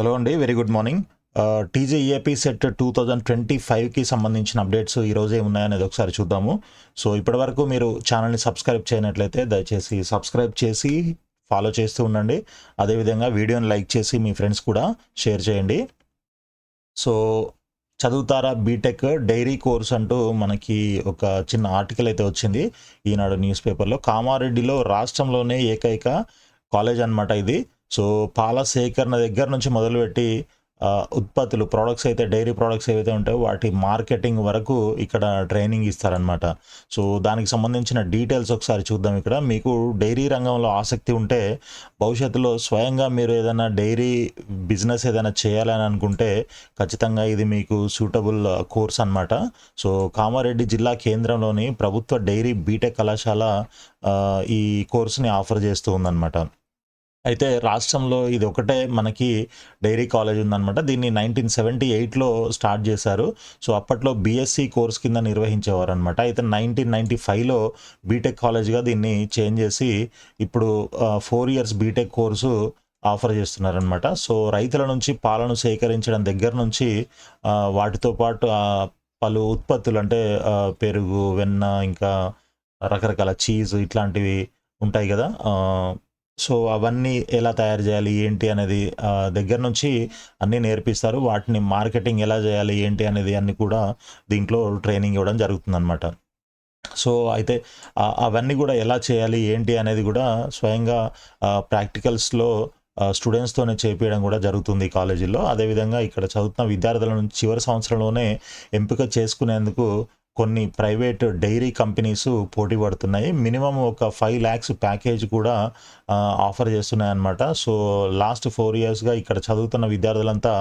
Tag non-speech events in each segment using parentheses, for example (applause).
Hello అండి very good morning TGAP SET two thousand twenty ఫైవ్కి సంబంధించిన అప్డేట్స్ ఈరోజే ఉన్నాయనేది ఒకసారి చూద్దాము. సో ఇప్పటివరకు మీరు ఛానల్ని సబ్స్క్రైబ్ చేయనట్లయితే దయచేసి సబ్స్క్రైబ్ చేసి ఫాలో చేస్తూ ఉండండి. అదేవిధంగా వీడియోని లైక్ చేసి మీ ఫ్రెండ్స్ కూడా షేర్ చేయండి. సో చదువుతారా బీటెక్ డైరీ కోర్స్ అంటూ మనకి ఒక చిన్న ఆర్టికల్ అయితే వచ్చింది ఈనాడు న్యూస్ పేపర్లో కామారెడ్డిలో రాష్ట్రంలోనే ఏకైక కాలేజ్ అన్నమాట ఇది. సో పాల సేకరణ దగ్గర నుంచి మొదలుపెట్టి ఉత్పత్తులు ప్రోడక్ట్స్ అయితే డైరీ ప్రోడక్ట్స్ ఏవైతే ఉంటాయో వాటి మార్కెటింగ్ వరకు ఇక్కడ ట్రైనింగ్ ఇస్తారనమాట సో దానికి సంబంధించిన డీటెయిల్స్ ఒకసారి చూద్దాం ఇక్కడ. మీకు డైరీ రంగంలో ఆసక్తి ఉంటే భవిష్యత్తులో స్వయంగా మీరు ఏదైనా డైరీ బిజినెస్ ఏదైనా చేయాలని అనుకుంటే ఖచ్చితంగా ఇది మీకు సూటబుల్ కోర్స్ అనమాట సో కామారెడ్డి జిల్లా కేంద్రంలోని ప్రభుత్వ డైరీ బీటెక్ కళాశాల ఈ కోర్సుని ఆఫర్ చేస్తూ ఉందన్నమాట. అయితే రాష్ట్రంలో ఇది ఒకటే మనకి డైరీ కాలేజ్ ఉందన్నమాట. దీన్ని నైన్టీన్ సెవెంటీ ఎయిట్లో స్టార్ట్ చేశారు. సో అప్పట్లో బీఎస్సీ కోర్స్ కింద నిర్వహించేవారు అనమాట అయితే నైన్టీన్ నైంటీ ఫైవ్లో బీటెక్ కాలేజ్గా దీన్ని చేంజ్ చేసి ఇప్పుడు four years BTech course offer చేస్తున్నారనమాట సో రైతుల నుంచి పాలను సేకరించడం దగ్గర నుంచి వాటితో పాటు పలు ఉత్పత్తులు అంటే పెరుగు వెన్న ఇంకా రకరకాల చీజ్ ఇట్లాంటివి ఉంటాయి కదా. సో అవన్నీ ఎలా తయారు చేయాలి ఏంటి అనేది దగ్గర నుంచి అన్నీ నేర్పిస్తారు. వాటిని మార్కెటింగ్ ఎలా చేయాలి ఏంటి అనేది అన్ని కూడా దీంట్లో ట్రైనింగ్ ఇవ్వడం జరుగుతుందన్నమాట. సో అయితే అవన్నీ కూడా ఎలా చేయాలి ఏంటి అనేది కూడా స్వయంగా ప్రాక్టికల్స్లో స్టూడెంట్స్తోనే చేపించడం కూడా జరుగుతుంది కాలేజీలో అదేవిధంగా ఇక్కడ చదువుతున్న విద్యార్థుల నుంచి చివరి సంవత్సరంలోనే ఎంపిక చేసుకునేందుకు కొన్ని ప్రైవేట్ డైరీ కంపెనీస్ పోటీ పడుతున్నాయి. మినిమం ఒక ఫైవ్ ల్యాక్స్ ప్యాకేజ్ కూడా ఆఫర్ చేస్తున్నాయి అన్నమాట సో లాస్ట్ ఫోర్ ఇయర్స్గా ఇక్కడ చదువుతున్న విద్యార్థులంతా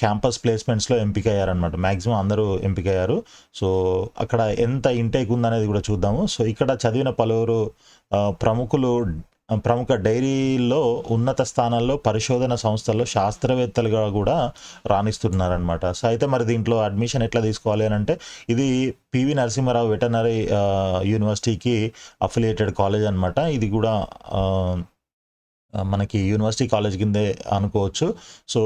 క్యాంపస్ ప్లేస్మెంట్స్లో ఎంపికయ్యారనమాట మ్యాక్సిమం అందరూ ఎంపికయ్యారు. సో అక్కడ ఎంత ఇంటేక్ ఉందనేది కూడా చూద్దాము. సో ఇక్కడ చదివిన పలువురు ప్రముఖులు ప్రముఖ డైరీలో ఉన్నత స్థానాల్లో పరిశోధన సంస్థల్లో శాస్త్రవేత్తలుగా కూడా రాణిస్తున్నారనమాట సో అయితే మరి దీంట్లో అడ్మిషన్ ఎట్లా తీసుకోవాలి అని అంటే ఇది పివి నరసింహారావు వెటనరీ యూనివర్సిటీకి అఫిలియేటెడ్ కాలేజ్ అనమాట ఇది కూడా మనకి యూనివర్సిటీ కాలేజ్ కిందే అనుకోవచ్చు. సో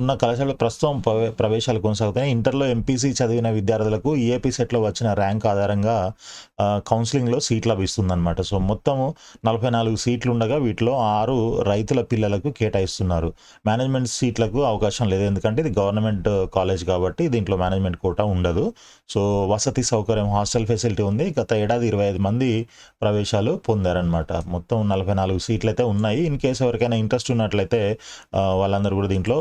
ఉన్న కళాశాలలో ప్రస్తుతం ప్రవేశాలు కొనసాగుతాయి. ఇంటర్లో ఎంపీసీ చదివిన విద్యార్థులకు ఈఏపీ సెట్లో వచ్చిన ర్యాంక్ ఆధారంగా కౌన్సిలింగ్లో సీట్లు లభిస్తుందన్నమాట. సో మొత్తము నలభై నాలుగు సీట్లు ఉండగా వీటిలో ఆరు రైతుల పిల్లలకు కేటాయిస్తున్నారు. మేనేజ్మెంట్ సీట్లకు అవకాశం లేదు. ఎందుకంటే ఇది గవర్నమెంట్ కాలేజ్ కాబట్టి దీంట్లో మేనేజ్మెంట్ కోటా ఉండదు. సో వసతి సౌకర్యం హాస్టల్ ఫెసిలిటీ ఉంది. గత ఏడాది ఇరవై ఐదు మంది ప్రవేశాలు పొందారనమాట మొత్తం నలభై నాలుగు సీట్లు అయితే ఉన్నాయి. ఇన్ కేసు ఎవరికైనా ఇంట్రెస్ట్ ఉన్నట్లయితే వాళ్ళందరూ కూడా దీంట్లో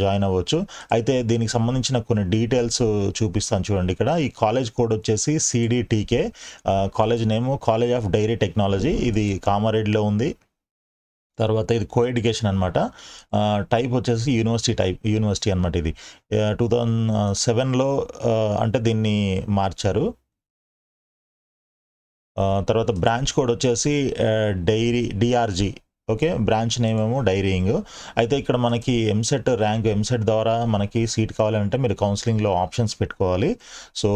జాయిన్ అవ్వచ్చు. అయితే దీనికి సంబంధించిన కొన్ని డీటెయిల్స్ చూపిస్తాను చూడండి ఇక్కడ. ఈ కాలేజ్ కోడ్ వచ్చేసి CDTK college name College of Dairy Technology. ఇది కామారెడ్డిలో ఉంది. తర్వాత ఇది కో ఎడ్యుకేషన్ అనమాట టైప్ వచ్చేసి యూనివర్సిటీ టైప్ యూనివర్సిటీ అనమాట ఇది. టూ థౌజండ్ సెవెన్లో అంటే దీన్ని మార్చారు. తర్వాత బ్రాంచ్ కోడ్ వచ్చేసి dairy DRG okay branch name ఏమో డైరీయింగ్. అయితే ఇక్కడ మనకి ఎంసెట్ ర్యాంక్ ఎంసెట్ ద్వారా మనకి సీట్ కావాలంటే మీరు కౌన్సిలింగ్లో ఆప్షన్స్ పెట్టుకోవాలి. సో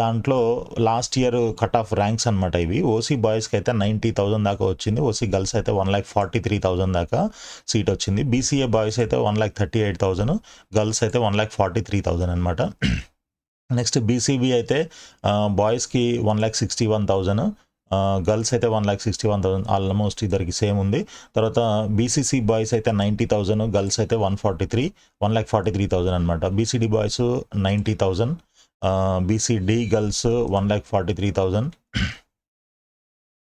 దాంట్లో last year cut off ranks అనమాట ఇవి. ఓసీ బాయ్స్కి అయితే నైంటీ థౌజండ్ దాకా వచ్చింది. ఓసీ గర్ల్స్ అయితే one lakh forty three thousand దాకా సీట్ వచ్చింది. బీసీఏ బాయ్స్ అయితే one lakh thirty eight thousand girls అయితే one lakh forty three thousand అనమాట నెక్స్ట్ బీసీబీ అయితే బాయ్స్కి one lakh sixty one thousand girls అయితే one lakh sixty one thousand almost ఇద్దరికి same ఉంది. తర్వాత బీసీసీ బాయ్స్ అయితే నైంటీ థౌసండ్ గర్ల్స్ అయితే one forty three one lakh forty three thousand అనమాట BCD boys ninety thousand BCD girls one lakh forty three thousand.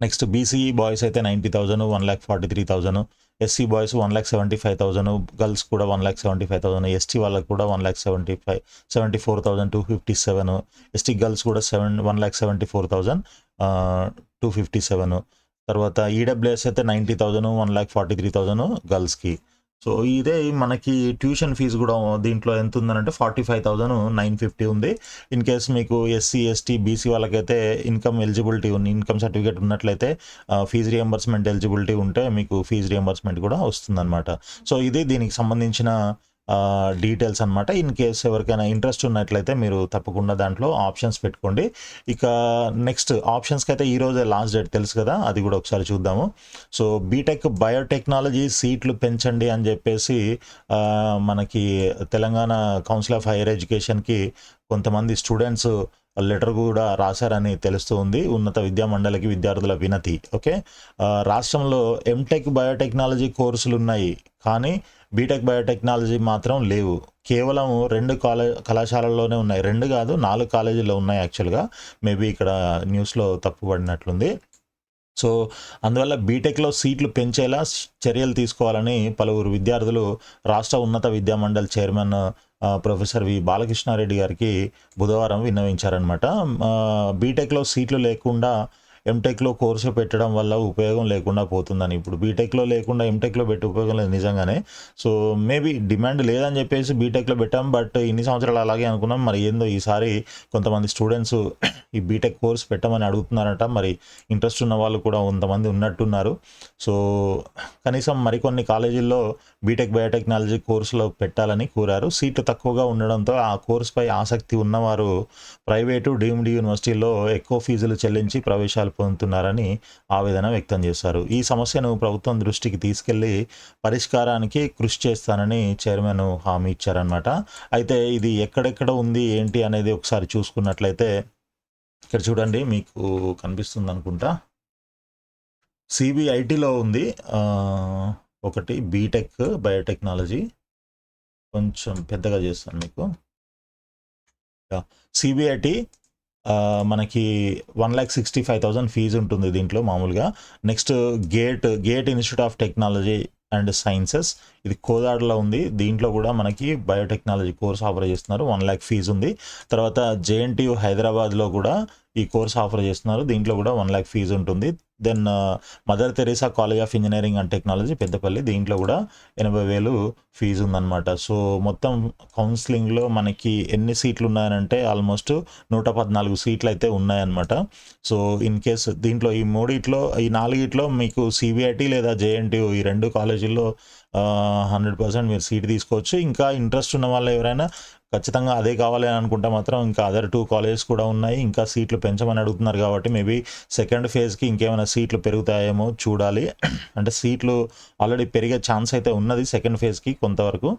Next BCE boys అయితే ninety thousand one lakh forty three thousand. SC boys one lakh seventy five thousand girls కూడా one lakh seventy five thousand. ST వాళ్ళకి కూడా one lakh seventy five seventy four thousand two fifty seven. ST girls కూడా seven one lakh seventy four thousand. Two fifty seven. తర్వాత EWS అయితే ninety thousand one lakh forty three thousand గర్ల్స్కి. So ఇదే మనకి tuition fee కూడా దీంట్లో ఎంత ఉందనంటే forty five thousand nine fifty ఉంది. ఇన్ కేస్ మీకు ఎస్సీ ఎస్టీ బీసీ వాళ్ళకైతే ఇన్కమ్ ఎలిజిబిలిటీ ఉంది ఇన్కమ్ సర్టిఫికేట్ ఉన్నట్లయితే ఫీజు రియంబర్స్మెంట్ ఎలిజిబిలిటీ ఉంటే మీకు ఫీజు రియంబర్స్మెంట్ కూడా వస్తుందన్నమాట. సో ఇది దీనికి సంబంధించిన డీటెయిల్స్ అనమాట ఇన్ కేస్ ఎవరికైనా ఇంట్రెస్ట్ ఉన్నట్లయితే మీరు తప్పకుండా దాంట్లో ఆప్షన్స్ పెట్టుకోండి. ఇక నెక్స్ట్ ఆప్షన్స్కి అయితే ఈరోజే లాస్ట్ డేట్ తెలుసు కదా అది కూడా ఒకసారి చూద్దాము. సో బీటెక్ బయోటెక్నాలజీ సీట్లు పెంచండి అని చెప్పేసి మనకి తెలంగాణ కౌన్సిల్ ఆఫ్ హైయర్ ఎడ్యుకేషన్కి కొంతమంది స్టూడెంట్స్ లెటర్ కూడా రాశారని తెలుస్తూ ఉంది. ఉన్నత విద్యా మండలికి విద్యార్థుల వినతి ఓకే? రాష్ట్రంలో ఎంటెక్ బయోటెక్నాలజీ కోర్సులు ఉన్నాయి కానీ బీటెక్ బయోటెక్నాలజీ మాత్రం లేవు. కేవలం రెండు కాలే కళాశాలల్లోనే ఉన్నాయి. రెండు కాదు నాలుగు కాలేజీలో ఉన్నాయి యాక్చువల్గా. మేబీ ఇక్కడ న్యూస్లో తప్పుపడినట్లుంది సో అందువల్ల బీటెక్లో సీట్లు పెంచేలా చర్యలు తీసుకోవాలని పలువురు విద్యార్థులు రాష్ట్ర ఉన్నత విద్యామండలి చైర్మన్ ప్రొఫెసర్ వి బాలకృష్ణారెడ్డి గారికి బుధవారం విన్నవించారనమాట బీటెక్లో సీట్లు లేకుండా ఎంటెక్లో కోర్సు పెట్టడం వల్ల ఉపయోగం లేకుండా పోతుందని. ఇప్పుడు బీటెక్లో లేకుండా ఎంటెక్లో పెట్టి ఉపయోగం లేదు నిజంగానే. సో మేబీ డిమాండ్ లేదని చెప్పేసి బీటెక్లో పెట్టాం బట్ ఇన్ని సంవత్సరాలు అలాగే అనుకున్నాం. మరి ఏందో ఈసారి కొంతమంది స్టూడెంట్స్ ఈ బీటెక్ కోర్స్ పెట్టమని అడుగుతున్నారట. మరి ఇంట్రెస్ట్ ఉన్న వాళ్ళు కూడా కొంతమంది ఉన్నట్టున్నారు. సో కనీసం మరికొన్ని కాలేజీల్లో బీటెక్ బయోటెక్నాలజీ కోర్సులో పెట్టాలని కోరారు. సీట్లు తక్కువగా ఉండడంతో ఆ కోర్సుపై ఆసక్తి ఉన్నవారు ప్రైవేటు డీమ్డ్ యూనివర్సిటీలో ఎక్కువ ఫీజులు చెల్లించి ప్రవేశాలు పొందుతున్నారని ఆవేదన వ్యక్తం చేశారు. ఈ సమస్యను ప్రభుత్వం దృష్టికి తీసుకెళ్ళి పరిష్కారానికి కృషి చేస్తానని చైర్మన్ హామీ ఇచ్చారనమాట అయితే ఇది ఎక్కడెక్కడ ఉంది ఏంటి అనేది ఒకసారి చూసుకున్నట్లయితే ఇక్కడ చూడండి మీకు కనిపిస్తుంది అనుకుంటా. సిబిఐటిలో ఉంది. ఒకటి బీటెక్ బయోటెక్నాలజీ. కొంచెం పెద్దగా చేస్తాను మీకు. సిబిఐటి మనకి one lakh sixty five thousand fee ఉంటుంది దీంట్లో మామూలుగా. Next Gate Gate Institute of Technology and Sciences ఇది కోదాడలో ఉంది. దీంట్లో కూడా మనకి బయోటెక్నాలజీ కోర్స్ ఆఫర్ చేస్తున్నారు. వన్ ల్యాక్ ఫీజు ఉంది. తర్వాత జేఎన్టీయు హైదరాబాద్లో కూడా ఈ కోర్స్ ఆఫర్ చేస్తున్నారు. దీంట్లో కూడా వన్ ల్యాక్ ఫీజు ఉంటుంది. Then Mother Teresa College of Engineering and Technology Peddapalli. దీంట్లో కూడా ఎనభై వేలు ఫీజు ఉందన్నమాట. సో మొత్తం కౌన్సిలింగ్లో మనకి ఎన్ని సీట్లు ఉన్నాయనంటే ఆల్మోస్ట్ నూట పద్నాలుగు సీట్లు అయితే ఉన్నాయన్నమాట. సో ఇన్ కేస్ దీంట్లో ఈ మూడిట్లో ఈ నాలుగిట్లో మీకు సిబిఐటి లేదా జేఎన్టీయు ఈ రెండు కాలేజీల్లో హండ్రెడ్ పర్సెంట్ మీరు సీట్ తీసుకోవచ్చు. ఇంకా ఇంట్రెస్ట్ ఉన్న వాళ్ళు ఎవరైనా ఖచ్చితంగా అదే కావాలి అని అనుకుంటే మాత్రం ఇంకా అదర్ టూ కాలేజెస్ కూడా ఉన్నాయి. ఇంకా సీట్లు పెంచమని అడుగుతున్నారు కాబట్టి మేబీ సెకండ్ ఫేజ్కి ఇంకేమైనా సీట్లు పెరుగుతాయేమో చూడాలి. అంటే సీట్లు ఆల్రెడీ పెరిగే ఛాన్స్ అయితే ఉన్నది సెకండ్ ఫేజ్కి కొంతవరకు.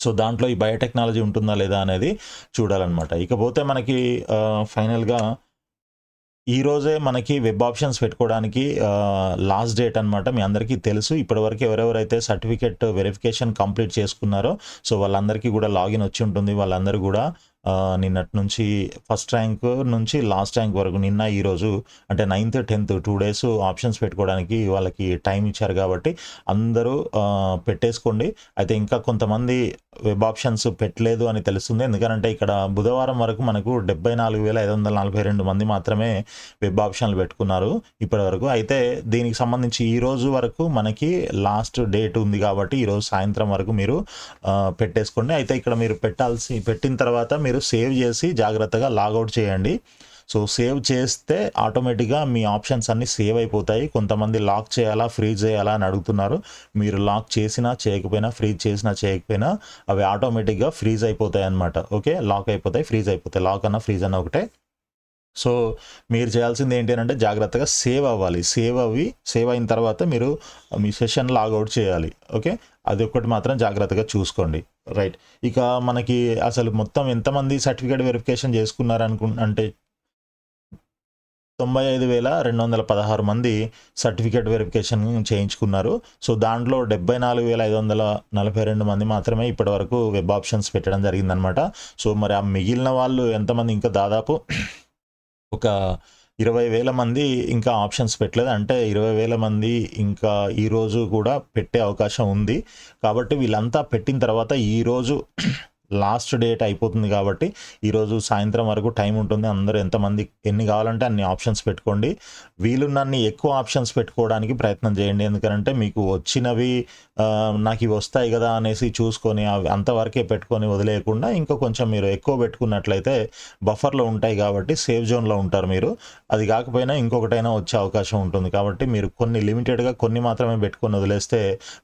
సో దాంట్లో ఈ బయోటెక్నాలజీ ఉంటుందా లేదా అనేది చూడాలన్నమాట. ఇకపోతే మనకి ఫైనల్గా ఈరోజే మనకి వెబ్ ఆప్షన్స్ పెట్టుకోవడానికి లాస్ట్ డేట్ అనమాట మీ అందరికీ తెలుసు. ఇప్పటివరకు ఎవరెవరైతే సర్టిఫికేట్ వెరిఫికేషన్ కంప్లీట్ చేసుకున్నారో సో వాళ్ళందరికీ కూడా లాగిన్ వచ్చి ఉంటుంది. వాళ్ళందరూ కూడా నిన్నటి నుంచి ఫస్ట్ ర్యాంక్ నుంచి లాస్ట్ ర్యాంక్ వరకు నిన్న ఈరోజు అంటే ninth tenth two days options పెట్టుకోవడానికి వాళ్ళకి టైం ఇచ్చారు కాబట్టి అందరూ పెట్టేసుకోండి. అయితే ఇంకా కొంతమంది వెబ్ ఆప్షన్స్ పెట్టలేదు అని తెలుస్తుంది. ఎందుకంటే ఇక్కడ బుధవారం వరకు మనకు డెబ్బై నాలుగు వేల ఐదు వందల నలభై రెండు మంది మాత్రమే వెబ్ ఆప్షన్లు పెట్టుకున్నారు ఇప్పటి వరకు. అయితే దీనికి సంబంధించి ఈ రోజు వరకు మనకి లాస్ట్ డేట్ ఉంది కాబట్టి ఈరోజు సాయంత్రం వరకు మీరు పెట్టేసుకోండి. అయితే ఇక్కడ మీరు పెట్టాల్సి పెట్టిన తర్వాత మీరు సేవ్ చేసి జాగ్రత్తగా లాగౌట్ చేయండి. సో సేవ్ చేస్తే ఆటోమేటిక్గా మీ ఆప్షన్స్ అన్నీ సేవ్ అయిపోతాయి. కొంతమంది లాక్ చేయాలా ఫ్రీజ్ చేయాలా అని అడుగుతున్నారు. మీరు లాక్ చేసినా చేయకపోయినా ఫ్రీజ్ చేసినా చేయకపోయినా అవి ఆటోమేటిక్గా ఫ్రీజ్ అయిపోతాయి అన్నమాట. ఓకే? లాక్ అయిపోతాయి ఫ్రీజ్ అయిపోతాయి. లాక్ అన్న ఫ్రీజ్ అన్న ఒకటే. సో మీరు చేయాల్సింది ఏంటి అని అంటే జాగ్రత్తగా సేవ్ అవ్వాలి. సేవ్ అవి సేవ్ అయిన తర్వాత మీరు మీ సెషన్ లాగౌట్ చేయాలి. ఓకే? అది ఒక్కటి మాత్రం జాగ్రత్తగా చూసుకోండి. రైట్ ఇక మనకి అసలు మొత్తం ఎంతమంది సర్టిఫికేట్ వెరిఫికేషన్ చేసుకున్నారు అనుకు అంటే తొంభై ఐదు వేల రెండు వందల పదహారు మంది సర్టిఫికేట్ వెరిఫికేషన్ చేయించుకున్నారు. సో దాంట్లో డెబ్బై నాలుగు వేల ఐదు వందల నలభై రెండు మంది మాత్రమే ఇప్పటివరకు వెబ్ ఆప్షన్స్ పెట్టడం జరిగిందనమాట సో మరి ఆ మిగిలిన వాళ్ళు ఎంతమంది? ఇంకా దాదాపు ఒక ఇరవై వేల మంది ఇంకా ఆప్షన్స్ పెట్టలేదు. అంటే ఇరవై వేల మంది ఇంకా ఈరోజు కూడా పెట్టే అవకాశం ఉంది. కాబట్టి వీళ్ళంతా పెట్టిన తర్వాత ఈరోజు (clears throat) లాస్ట్ డేట్ అయిపోతుంది కాబట్టి ఈరోజు సాయంత్రం వరకు టైం ఉంటుంది. అందరూ ఎంతమంది ఎన్ని కావాలంటే అన్ని ఆప్షన్స్ పెట్టుకోండి. వీలున్నన్ని ఎక్కువ ఆప్షన్స్ పెట్టుకోవడానికి ప్రయత్నం చేయండి. ఎందుకంటే మీకు వచ్చినవి నాకు ఇవి వస్తాయి కదా అనేసి చూసుకొని అవి అంతవరకే పెట్టుకొని వదిలేయకుండా ఇంకా కొంచెం మీరు ఎక్కువ పెట్టుకున్నట్లయితే బఫర్లో ఉంటాయి కాబట్టి సేఫ్ జోన్లో ఉంటారు మీరు. అది కాకపోయినా ఇంకొకటైనా వచ్చే అవకాశం ఉంటుంది కాబట్టి మీరు కొన్ని లిమిటెడ్గా కొన్ని మాత్రమే పెట్టుకొని వదిలేస్తే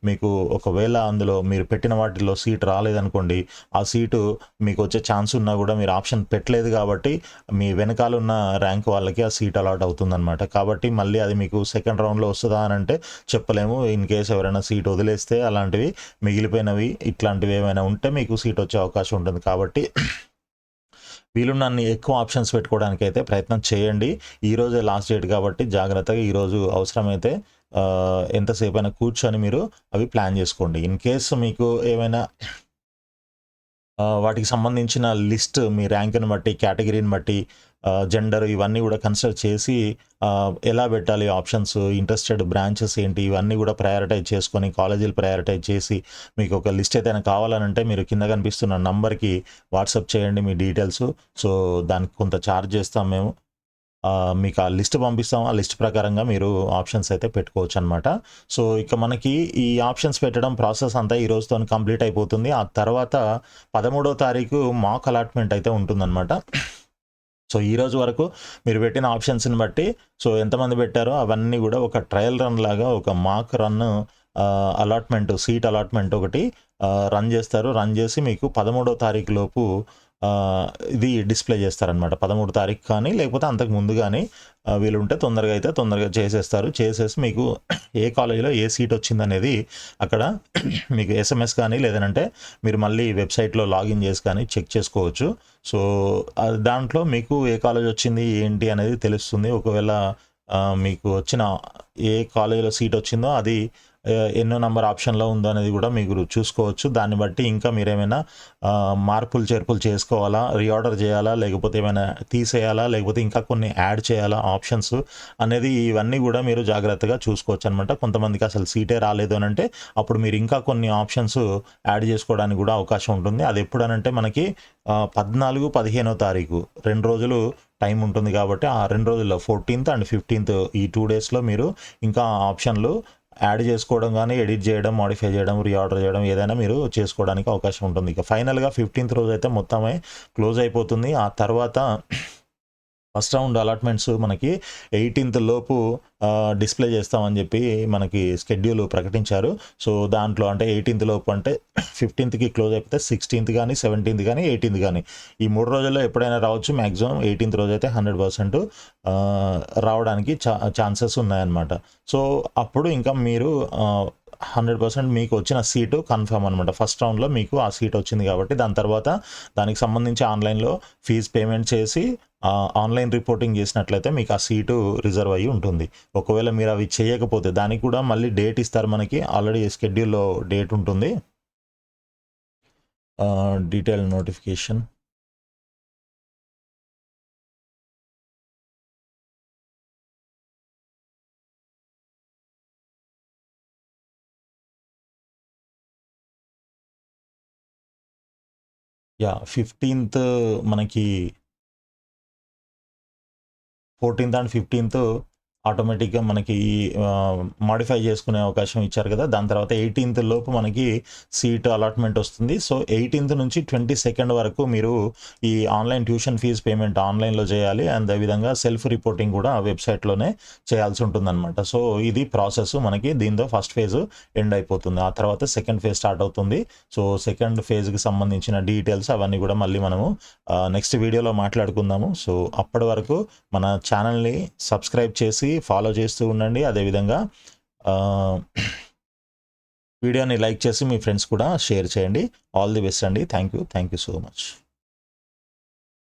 మీకు ఒకవేళ అందులో మీరు పెట్టిన వాటిలో సీట్ రాలేదనుకోండి ఆ సీటు మీకు వచ్చే ఛాన్స్ ఉన్నా కూడా మీరు ఆప్షన్ పెట్టలేదు కాబట్టి మీ వెనకాల ఉన్న ర్యాంక్ వాళ్ళకి ఆ సీట్ అలాట్ అవుతుందన్నమాట. కాబట్టి మళ్ళీ అది మీకు సెకండ్ రౌండ్లో వస్తుందా అని అంటే చెప్పలేము. ఇన్ కేస్ ఎవరైనా సీట్ వదిలేస్తే అలాంటివి మిగిలిపోయినవి ఇట్లాంటివి ఏమైనా ఉంటే మీకు సీట్ వచ్చే అవకాశం ఉంటుంది కాబట్టి వీలున్నన్ని ఎక్కువ ఆప్షన్స్ పెట్టుకోవడానికి అయితే ప్రయత్నం చేయండి. ఈరోజే లాస్ట్ డేట్ కాబట్టి జాగ్రత్తగా ఈరోజు అవసరమైతే ఎంతసేపు అయినా కూర్చొని మీరు అవి ప్లాన్ చేసుకోండి. ఇన్ కేసు మీకు ఏమైనా వాటికి సంబంధించిన లిస్ట్ మీ ర్యాంక్ని బట్టి కేటగిరీని బట్టి జెండర్ ఇవన్నీ కూడా కన్సిడర్ చేసి ఎలా పెట్టాలి ఆప్షన్స్ ఇంట్రెస్టెడ్ బ్రాంచెస్ ఏంటి ఇవన్నీ కూడా ప్రయారిటైజ్ చేసుకొని కాలేజీలు ప్రయారిటైజ్ చేసి మీకు ఒక లిస్ట్ ఏదైనా కావాలనంటే మీరు కింద కనిపిస్తున్న నంబర్కి వాట్సాప్ చేయండి మీ డీటెయిల్స్ సో దానికి కొంత ఛార్జ్ చేస్తాం మేము. మీకు ఆ లిస్ట్ పంపిస్తాం. ఆ లిస్ట్ ప్రకారంగా మీరు ఆప్షన్స్ అయితే పెట్టుకోవచ్చు అనమాట సో ఇక మనకి ఈ ఆప్షన్స్ పెట్టడం ప్రాసెస్ అంతా ఈ రోజుతో కంప్లీట్ అయిపోతుంది. ఆ తర్వాత పదమూడో తారీఖు మాక్ అలాట్మెంట్ అయితే ఉంటుందన్నమాట. సో ఈ రోజు వరకు మీరు పెట్టిన ఆప్షన్స్ని బట్టి సో ఎంతమంది పెట్టారో అవన్నీ కూడా ఒక ట్రయల్ రన్ లాగా ఒక mock run allotment seat allotment ఒకటి రన్ చేస్తారు. రన్ చేసి మీకు పదమూడో తారీఖు లోపు ఇది డిస్ప్లే చేస్తారనమాట పదమూడు తారీఖు కానీ లేకపోతే అంతకు ముందు కానీ వీళ్ళు వీలుంటే తొందరగా అయితే తొందరగా చేసేస్తారు. చేసేసి మీకు ఏ కాలేజీలో ఏ సీట్ వచ్చిందనేది అక్కడ (clears throat) మీకు ఎస్ఎంఎస్ కానీ లేదంటే మీరు మళ్ళీ వెబ్సైట్లో లాగిన్ చేసి కానీ చెక్ చేసుకోవచ్చు. సో దాంట్లో మీకు ఏ కాలేజ్ వచ్చింది ఏంటి అనేది తెలుస్తుంది. ఒకవేళ మీకు వచ్చిన ఏ కాలేజీలో సీట్ వచ్చిందో అది ఎన్నో నంబర్ ఆప్షన్లో ఉందో అనేది కూడా మీరు చూసుకోవచ్చు. దాన్ని బట్టి ఇంకా మీరు ఏమైనా మార్పులు చేర్పులు చేసుకోవాలా రీఆర్డర్ చేయాలా లేకపోతే ఏమైనా తీసేయాలా లేకపోతే ఇంకా కొన్ని యాడ్ చేయాలా ఆప్షన్స్ అనేది ఇవన్నీ కూడా మీరు జాగ్రత్తగా చూసుకోవచ్చు అనమాట కొంతమందికి అసలు సీటే రాలేదు అని అంటే అప్పుడు మీరు ఇంకా కొన్ని ఆప్షన్స్ యాడ్ చేసుకోవడానికి కూడా అవకాశం ఉంటుంది. అది ఎప్పుడనంటే మనకి పద్నాలుగు పదిహేనో తారీఖు రెండు రోజులు టైం ఉంటుంది కాబట్టి ఆ రెండు రోజుల్లో ఫోర్టీన్త్ అండ్ ఫిఫ్టీన్త్ ఈ టూ డేస్లో మీరు ఇంకా ఆప్షన్లు యాడ్ చేసుకోవడం కానీ ఎడిట్ చేయడం మాడిఫై చేయడం రీఆర్డర్ చేయడం ఏదైనా మీరు చేసుకోవడానికి అవకాశం ఉంటుంది. ఇక ఫైనల్గా ఫిఫ్టీన్త్ రోజు అయితే మొత్తమే క్లోజ్ అయిపోతుంది. ఆ తర్వాత ఫస్ట్ రౌండ్ అలాట్మెంట్స్ మనకి ఎయిటీన్త్ లోపు డిస్ప్లే చేస్తామని చెప్పి మనకి స్కెడ్యూల్ ప్రకటించారు. సో దాంట్లో అంటే ఎయిటీన్త్ లోపు అంటే ఫిఫ్టీన్త్కి క్లోజ్ అయిపోతే సిక్స్టీన్త్ కానీ సెవెంటీన్త్ కానీ ఎయిటీన్త్ కానీ ఈ మూడు రోజుల్లో ఎప్పుడైనా రావచ్చు మ్యాక్సిమం ఎయిటీన్త్ రోజు అయితే హండ్రెడ్ పర్సెంట్ రావడానికి ఛా ఛాన్సెస్ ఉన్నాయన్నమాట. సో అప్పుడు ఇంకా మీరు హండ్రెడ్ పర్సెంట్ మీకు వచ్చిన సీటు కన్ఫర్మ్ అనమాట ఫస్ట్ రౌండ్లో మీకు ఆ సీట్ వచ్చింది కాబట్టి దాని తర్వాత దానికి సంబంధించి ఆన్లైన్లో ఫీజు పేమెంట్ చేసి ఆన్లైన్ రిపోర్టింగ్ చేసినట్లయితే మీకు ఆ సీటు రిజర్వ్ అయ్యి ఉంటుంది. ఒకవేళ మీరు అవి చేయకపోతే దానికి కూడా మళ్ళీ డేట్ ఇస్తారు మనకి. ఆల్రెడీ స్కెడ్యూల్లో డేట్ ఉంటుంది. డీటెయిల్ నోటిఫికేషన్ యా ఫిఫ్టీన్త్ మనకి ఫోర్టీన్త్ అండ్ ఫిఫ్టీన్త్ ఆటోమేటిక్గా మనకి మాడిఫై చేసుకునే అవకాశం ఇచ్చారు కదా. దాని తర్వాత ఎయిటీన్త్ లోపు మనకి సీట్ అలాట్మెంట్ వస్తుంది. సో ఎయిటీన్త్ నుంచి ట్వంటీ సెకండ్ వరకు మీరు ఈ ఆన్లైన్ ట్యూషన్ ఫీజు పేమెంట్ ఆన్లైన్లో చేయాలి. అండ్ అదేవిధంగా సెల్ఫ్ రిపోర్టింగ్ కూడా వెబ్సైట్లోనే చేయాల్సి ఉంటుందన్నమాట. సో ఇది ప్రాసెస్ మనకి దీంతో ఫస్ట్ ఫేజ్ ఎండ్ అయిపోతుంది. ఆ తర్వాత సెకండ్ ఫేజ్ స్టార్ట్ అవుతుంది. సో సెకండ్ ఫేజ్కి సంబంధించిన డీటెయిల్స్ అవన్నీ కూడా మళ్ళీ మనము నెక్స్ట్ వీడియోలో మాట్లాడుకుందాము. సో అప్పటి వరకు మన ఛానల్ని సబ్స్క్రైబ్ చేసి ఫాలో చేస్తూ ఉండండి. అదేవిధంగా వీడియోని లైక్ చేసి మీ ఫ్రెండ్స్ కూడా షేర్ చేయండి. ఆల్ ది బెస్ట్ అండి. Thank you thank you so much